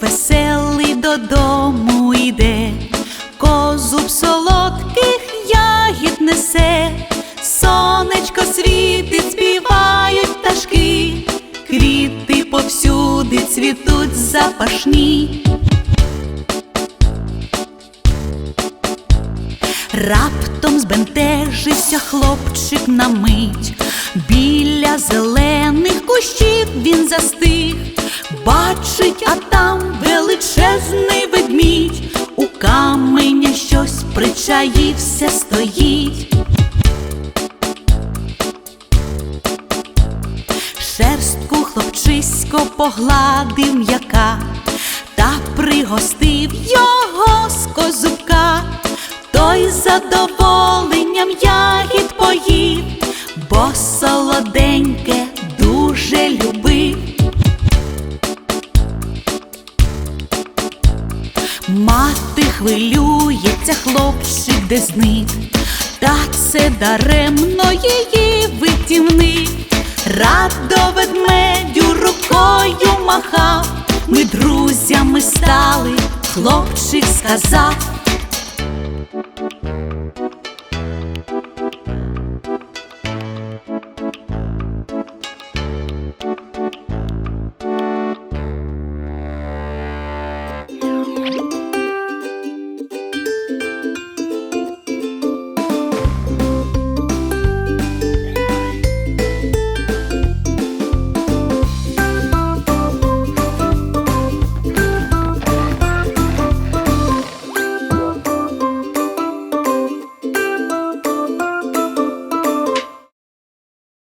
веселий додому йде, козуб солодких ягід несе, сонечко світить, співають пташки, квіти повсюди цвітуть запашні. Раптом збентежився хлопчик на мить, біля зелених кущів він застиг, бачить, а там величезний ведмідь, у каменя щось причаївся стоїть. Шерстку хлопчисько погладив м'яка та пригостив його з козубка. Той задоволенням ягід поїв, бо солоденьке Мати хвилюється, хлопчик де зник, та це даремно її витівник. Радо ведмедю рукою махав, ми друзями стали, хлопчик сказав.